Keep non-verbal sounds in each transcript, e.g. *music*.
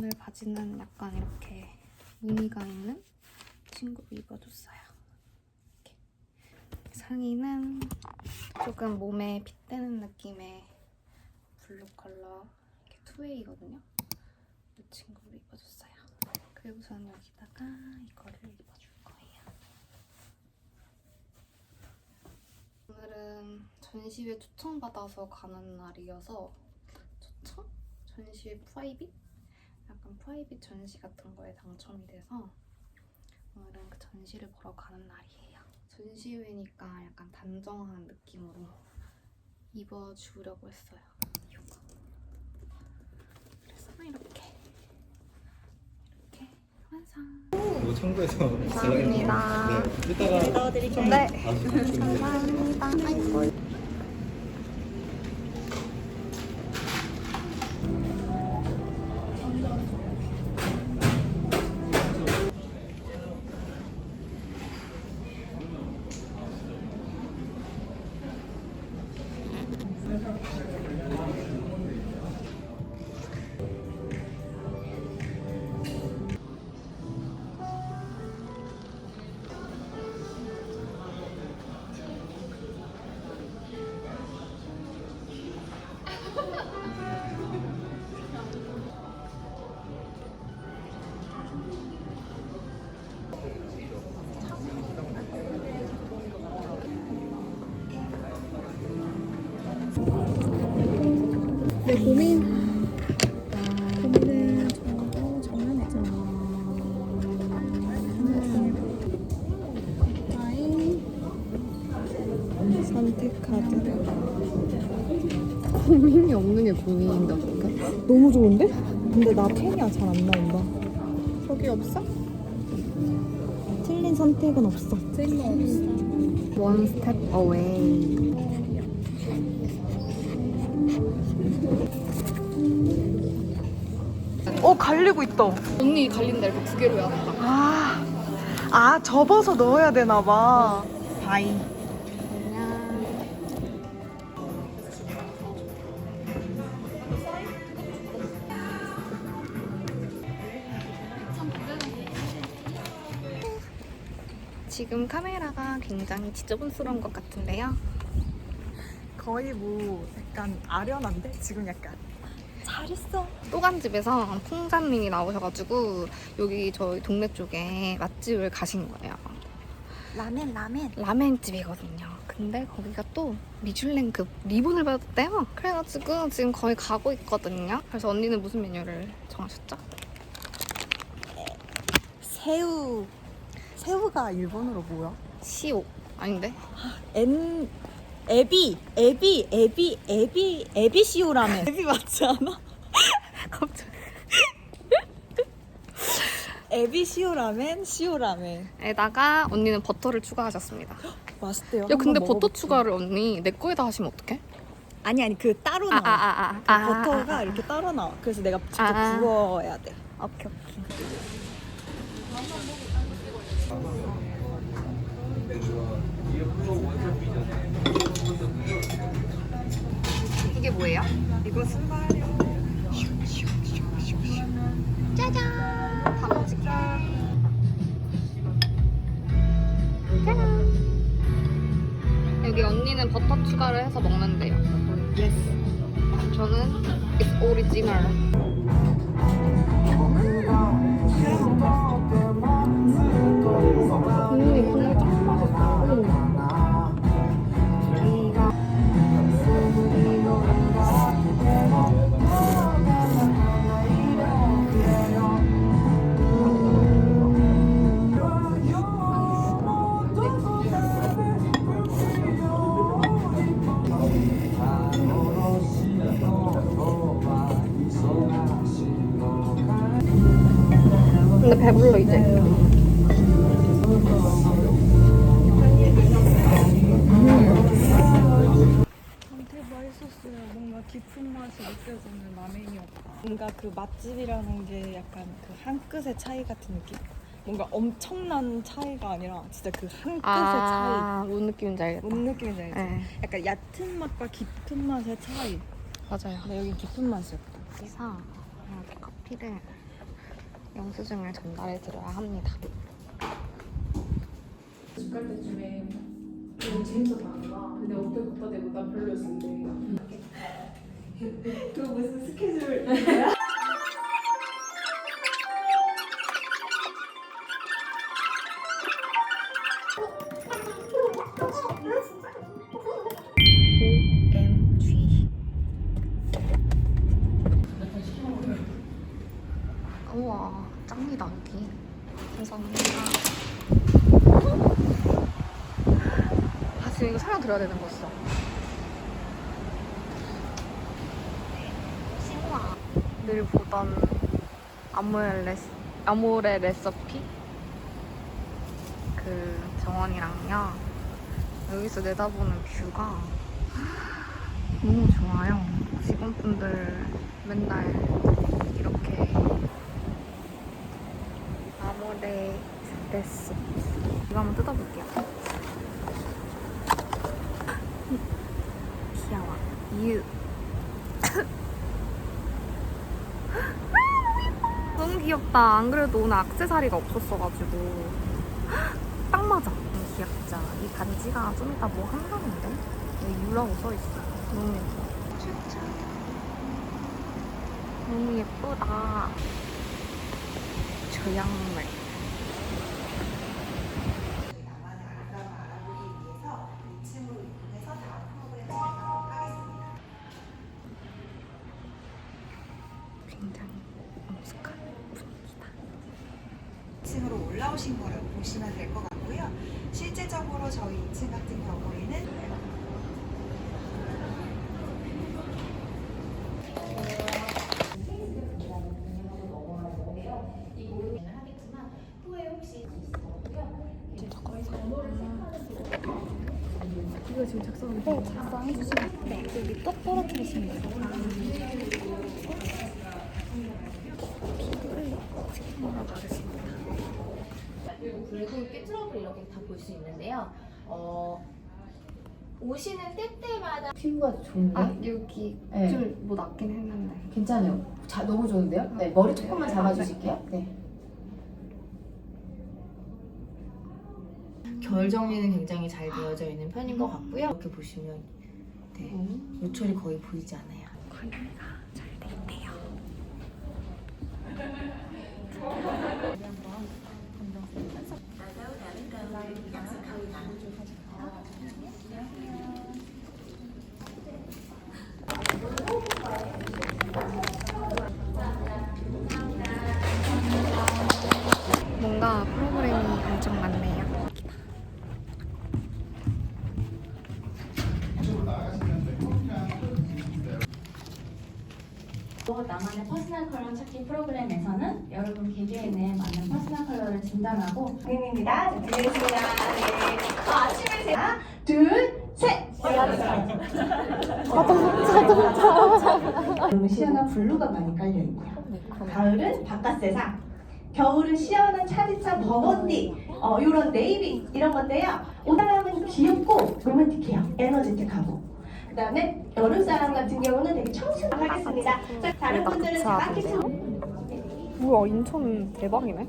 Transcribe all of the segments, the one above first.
오늘 바지는 약간 이렇게 무늬가 있는 친구로 입어줬어요. 이렇게. 상의는 조금 몸에 핏대는 느낌의 블루 컬러 이렇게 투웨이거든요. 이 친구로 입어줬어요. 그리고 저는 여기다가 이거를 입어줄 거예요. 오늘은 전시회 초청받아서 가는 날이어서 초청? 전시회 프라이빗? 약간 프라이빗 전시 같은 거에 당첨이 돼서 오늘은 그 전시를 보러 가는 날이에요. 전시회니까 약간 단정한 느낌으로 입어주려고 했어요. 이거. 그래서 이렇게 이렇게 완성. 이거 참고해서 감사합니다. 네, 이따가 넣어드릴게요. 네. 감사합니다. 아이고. 고민 고민을 저도 정해내자. 나의 선택 카드를 고민이 없는 게 고민인가 보다. 너무 좋은데? 근데 나 텐이야 잘 안 나온다. 저기 없어? 틀린 선택은 없어. One step away. 어 갈리고 있다. 언니 갈린다 이렇게 두 개로 해야 아, 아 접어서 넣어야 되나 봐. 바이. 지금 카메라가 굉장히 지저분스러운 것 같은데요. 거의 뭐 약간 아련한데 지금 약간 잘했어. 또간집에서 풍자님이 나오셔가지고 여기 저희 동네 쪽에 맛집을 가신 거예요. 라멘 라멘. 라멘집이거든요. 근데 거기가 또 미슐랭급 리본을 받았대요. 그래가지고 지금 거의 가고 있거든요. 그래서 언니는 무슨 메뉴를 정하셨죠? 새우. 새우가 일본어로 뭐야? 시오 아닌데? 엔 에비 에비 에비 에비 에비시오 라멘. 에비 맞지 않아? *laughs* 갑자기 에비 시오 라멘 시오 라멘. 에다가 언니는 버터를 추가하셨습니다. *gasps* 맛있대요. 야 근데 버터. 추가를 언니 내 거에다 하시면 어떡해? 아니 아니 그 따로 나와. 아 아 아 아 그 버터가 이렇게 따로 나와. 그래서 내가 직접 아. 구워야 돼. 오케이 오케이 이게 뭐예요? 이거 순발이요. 짜잔 짜잔 여기 언니는 버터 추가를 해서 먹는데요 예스. 저는 it's original 한 끗의 차이 같은 느낌? 뭔가 엄청난 차이가 아니라 진짜 그 한 끗의 아, 뭔 느낌인지 차이. 알겠다 뭔 느낌인지 알지? 네, 약간 얕은 맛과 깊은 맛의 차이. 맞아요 근데 여기 깊은 맛이었다. 그래서 이렇게 커피를 영수증을 전달해 드려야 합니다. 집 갈 때쯤에 너무 재밌었다는 거야. 근데 어떻게 걷다 대고 난 별로였는데. *laughs* 그 무슨 스케줄 *laughs* 드려야 되는 거였어. 늘 보던 아모레 레스, 아모레 레시피? 그 정원이랑요. 여기서 내다보는 뷰가 *gasps* 너무 좋아요. 직원분들 맨날 이렇게 아모레 레스 이거 한번 뜯어볼게요. 귀여워. 유. 너무 귀엽다. 안 그래도 오늘 악세사리가 없었어가지고 딱 맞아. 너무 귀엽죠. 이 반지가 좀 이따 뭐 한다는데? 여기 유라고 써있어. 너무 예뻐. 너무 예쁘다. 저 양말. 지금 거 네, 작성해 주시면 네, 여기 똑 떨어뜨리시면 돼요. 가겠습니다. 붉은빛 트러블 이렇게 다 볼 수 있는데요. 어, 오시는 때때마다 피부가 좋은데? 아, 여기 네. 좀뭐 낫긴 했는데. 괜찮아요. 자, 너무 좋은데요? 네, 머리 조금만 잡아주실게요. 네. 결 정리는 굉장히 잘 되어져 있는 편인 것 같고요. 이렇게 보시면 네, 요철이 거의 보이지 않아요. 관리가 잘 돼 있네요. 퍼스널 컬러 찾기 프로그램에서는 여러분 개개인의 맞는 퍼스널 컬러를 진단하고 님입니다. 자, 드리겠습니다. 네. 어, 아침에 제가 둘, 셋! 여러분 시원한 블루가 많이 깔려 있고요. 가을은 바깥 세상, 겨울은 시원한 차디차 버건디, 어, 이런 네이비 이런 건데요. 오다람은 귀엽고 로맨틱해요. 에너제틱하고. 그다음에 여름 사람 같은 경우는 되게 청순하겠습니다. 자, 다른 분들은 자켓 뭐야 인천 대박이네.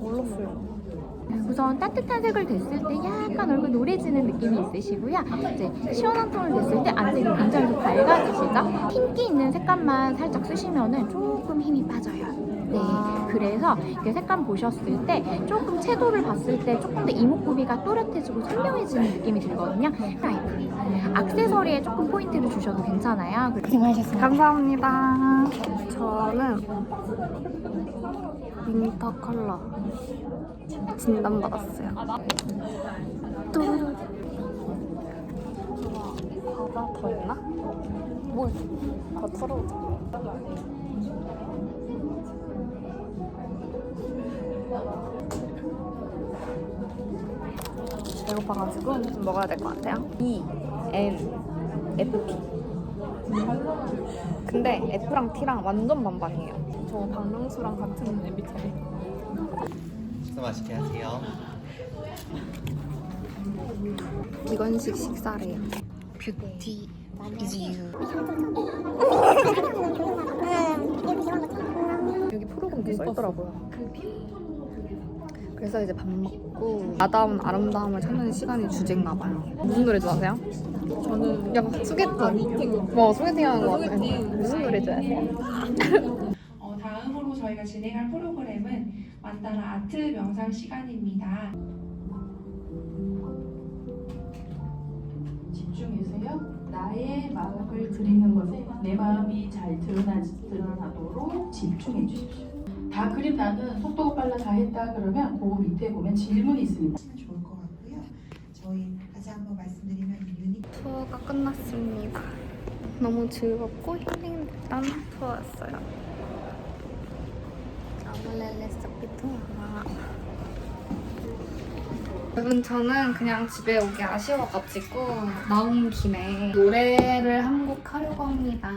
몰랐어요. 우선 따뜻한 색을 댔을 때 약간 얼굴 노래지는 느낌이 있으시고요. 이제 시원한 톤을 냈을 때 안색이 굉장히 좀 밝아지시죠? 흰기 있는 색감만 살짝 쓰시면은 조금 힘이 빠져요. 네, 그래서 이렇게 색감 보셨을 때 조금 채도를 봤을 때 조금 더 이목구비가 또렷해지고 선명해지는 느낌이 들거든요. 라이프. 악세서리에 조금 포인트를 주셔도 괜찮아요. 고생하셨습니다. 감사합니다. 저는 윈터 컬러 진단 받았어요. 뚜루루. 과자 더 있나? 뭘? 더 털어오자. 배고파가지고 좀 먹어야 될 것 같아요. E N F P. 근데 F랑 T랑 완전 반반이에요. 저 박명수랑 같은 MBTI. 식사 맛있게 하세요. 기건식 식사래요. 뷰티 is you. 여기 프로그램도 써있더라고요. 그래서 이제 밥 먹고 아다운 아름다움을 찾는 시간이 주제인가 봐요. 무슨 노래 좋아하세요? 저는 약간 소개팅. 미팅 뭐 소개팅 하는 거 같아요. 무슨 노래 좋아하세요? *laughs* 어, 다음으로 저희가 진행할 프로그램은 만다라 아트 명상 시간입니다. 집중해서요. 나의 마음을 드리는 것에 내 마음이 잘 드러나, 드러나도록 집중해 주십시오. 다 그림 나는 속도가 빨라 다 했다 그러면 그 밑에 보면 질문이 있습니다. 좋을 것 같고요. 저희 다시 한번 말씀드리면 이 유니 투어가 끝났습니다. 너무 즐겁고 힐링됐던 투어였어요. 아무렐레 서피 투어. 여러분 저는 그냥 집에 오기 아쉬워가지고 나온 김에 노래를 한 곡 하려고 합니다.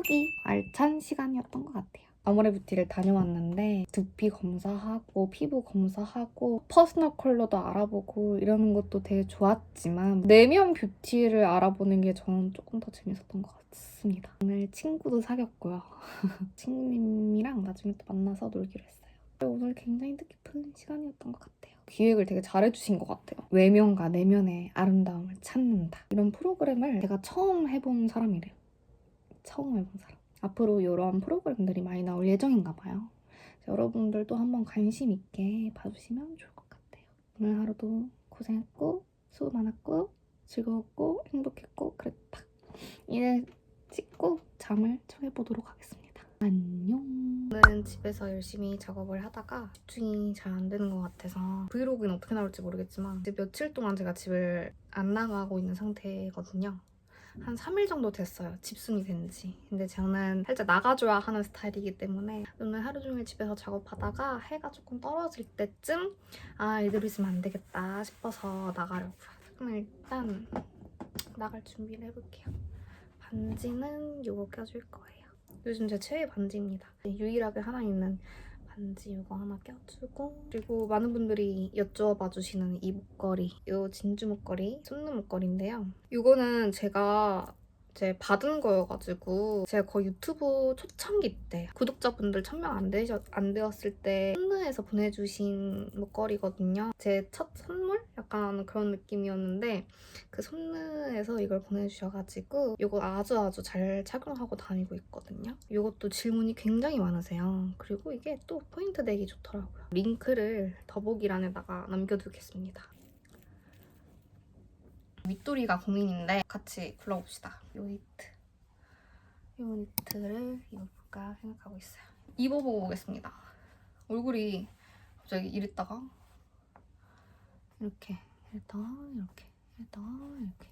후기 알찬 시간이었던 것 같아요. 아모레 뷰티를 다녀왔는데 두피 검사하고 피부 검사하고 퍼스널 컬러도 알아보고 이러는 것도 되게 좋았지만 내면 뷰티를 알아보는 게 저는 조금 더 재밌었던 것 같습니다. 오늘 친구도 사귀었고요. *laughs* 친구님이랑 나중에 또 만나서 놀기로 했어요. 오늘 굉장히 뜻깊은 시간이었던 것 같아요. 기획을 되게 잘해주신 것 같아요. 외면과 내면의 아름다움을 찾는다. 이런 프로그램을 제가 처음 해본 사람이래요. 처음 해본 사람. 앞으로 이런 프로그램들이 많이 나올 예정인가 봐요. 여러분들도 한번 관심 있게 봐주시면 좋을 것 같아요. 오늘 하루도 고생했고 수고 많았고 즐거웠고 행복했고 그랬다. 이제 씻고 잠을 청해보도록 하겠습니다. 안녕. 오늘은 집에서 열심히 작업을 하다가 집중이 잘 안 되는 것 같아서 브이로그는 어떻게 나올지 모르겠지만 며칠 동안 제가 집을 안 나가고 있는 상태거든요. 한 3일 정도 됐어요. 집순이 된 지. 근데 저는 살짝 나가줘야 하는 스타일이기 때문에 오늘 하루 종일 집에서 작업하다가 해가 조금 떨어질 때쯤 아 애들 있으면 안 되겠다 싶어서 나가려고요. 그럼 일단 나갈 준비를 해볼게요. 반지는 이거 껴줄 거예요. 요즘 제 최애 반지입니다. 유일하게 하나 있는 반지 이거 하나 껴주고 그리고 많은 분들이 여쭈어봐 주시는 이 목걸이 이 진주 목걸이 손눈 목걸이인데요. 이거는 제가 제 받은 거여가지고 제가 거의 유튜브 초창기 때 구독자분들 1000명 안, 되셨, 안 되었을 때 손느에서 보내주신 목걸이거든요. 제 첫 선물? 약간 그런 느낌이었는데 그 손느에서 이걸 보내주셔가지고 이거 아주 아주 잘 착용하고 다니고 있거든요. 이것도 질문이 굉장히 많으세요. 그리고 이게 또 포인트 내기 좋더라고요. 링크를 더보기란에다가 남겨두겠습니다 윗도리가 고민인데 같이 골라봅시다. 요 니트. 요 니트를 입어볼까 생각하고 있어요. 입어보고 오겠습니다. 얼굴이 갑자기 이랬다가 이렇게 이랬다가 이렇게 이랬다가 이렇게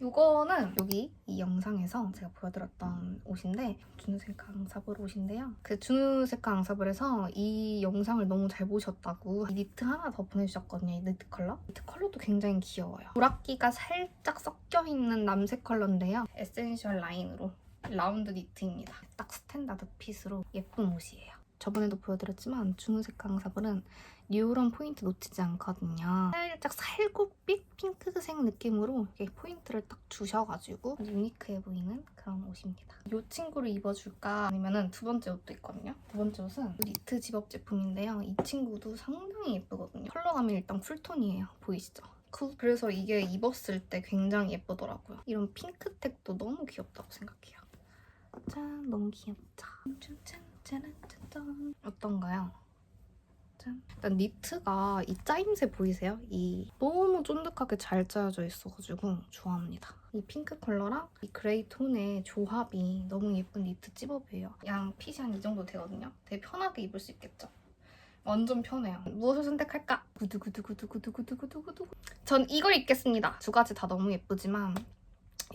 이거는 여기 이 영상에서 제가 보여드렸던 옷인데 주누세카 앙사블 옷인데요. 그 주누세카 앙사블에서 이 영상을 너무 잘 보셨다고 이 니트 하나 더 보내주셨거든요. 이 니트 컬러. 니트 컬러도 굉장히 귀여워요. 보라기가 살짝 섞여있는 남색 컬러인데요. 에센셜 라인으로 라운드 니트입니다. 딱 스탠다드 핏으로 예쁜 옷이에요. 저번에도 보여드렸지만 주누세카 앙사블은 이런 포인트 놓치지 않거든요. 살짝 살구빛 핑크색 느낌으로 이렇게 포인트를 딱 주셔가지고 유니크해 보이는 그런 옷입니다. 이 친구를 입어줄까 아니면 두 번째 옷도 있거든요. 두 번째 옷은 니트 집업 제품인데요. 이 친구도 상당히 예쁘거든요. 컬러감이 일단 쿨톤이에요. 보이시죠? 그- 그래서 이게 입었을 때 굉장히 예쁘더라고요. 이런 핑크색도 너무 귀엽다고 생각해요. 짠, 너무 귀엽죠? 어떤가요? 짠. 일단 니트가 이 짜임새 보이세요? 이 너무 쫀득하게 잘 짜여져 있어가지고 좋아합니다. 이 핑크 컬러랑 이 그레이 톤의 조합이 너무 예쁜 니트 찝업이에요. 양 핏이 한 이 정도 되거든요. 되게 편하게 입을 수 있겠죠? 완전 편해요. 무엇을 선택할까? 구두구두구두구두구두구두구. 전 이걸 입겠습니다. 두 가지 다 너무 예쁘지만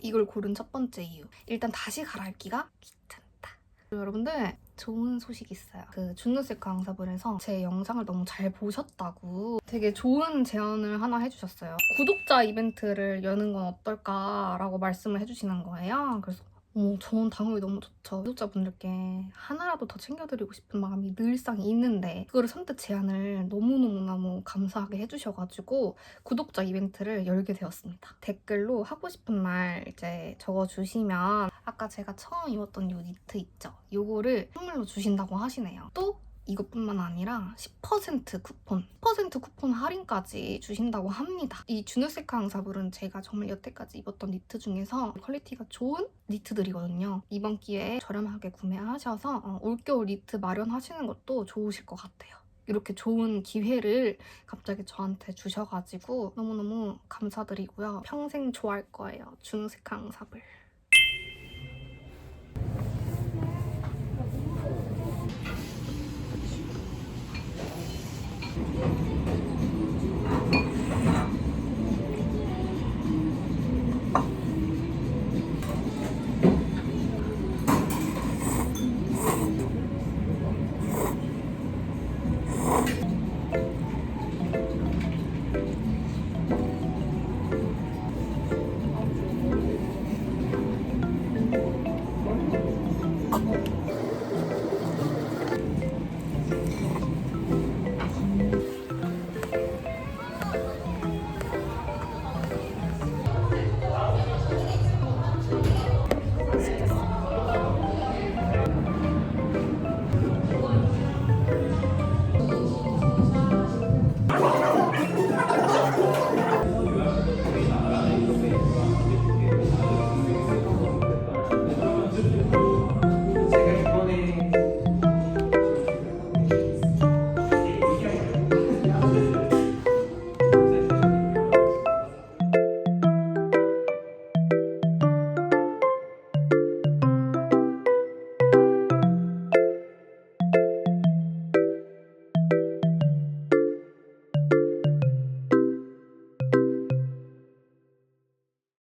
이걸 고른 첫 번째 이유. 일단 다시 갈아입기가 귀찮다. 여러분들 좋은 소식이 있어요. 그 준누세크 강사분에서 제 영상을 너무 잘 보셨다고 되게 좋은 제안을 하나 해주셨어요. 구독자 이벤트를 여는 건 어떨까라고 말씀을 해주시는 거예요. 그래서 어, 저는 당연히 너무 좋죠. 구독자분들께 하나라도 더 챙겨드리고 싶은 마음이 늘상 있는데 그거를 선뜻 제안을 너무너무너무 감사하게 해주셔가지고 구독자 이벤트를 열게 되었습니다. 댓글로 하고 싶은 말 이제 적어주시면 아까 제가 처음 입었던 요 니트 있죠? 요거를 선물로 주신다고 하시네요. 또 이것뿐만 아니라 10% 쿠폰, 10% 쿠폰 할인까지 주신다고 합니다. 이 주누세크 강사불은 제가 정말 여태까지 입었던 니트 중에서 퀄리티가 좋은 니트들이거든요. 이번 기회에 저렴하게 구매하셔서 어, 올겨울 니트 마련하시는 것도 좋으실 것 같아요. 이렇게 좋은 기회를 갑자기 저한테 주셔가지고 너무너무 감사드리고요. 평생 좋아할 거예요. 주누세크 강사불.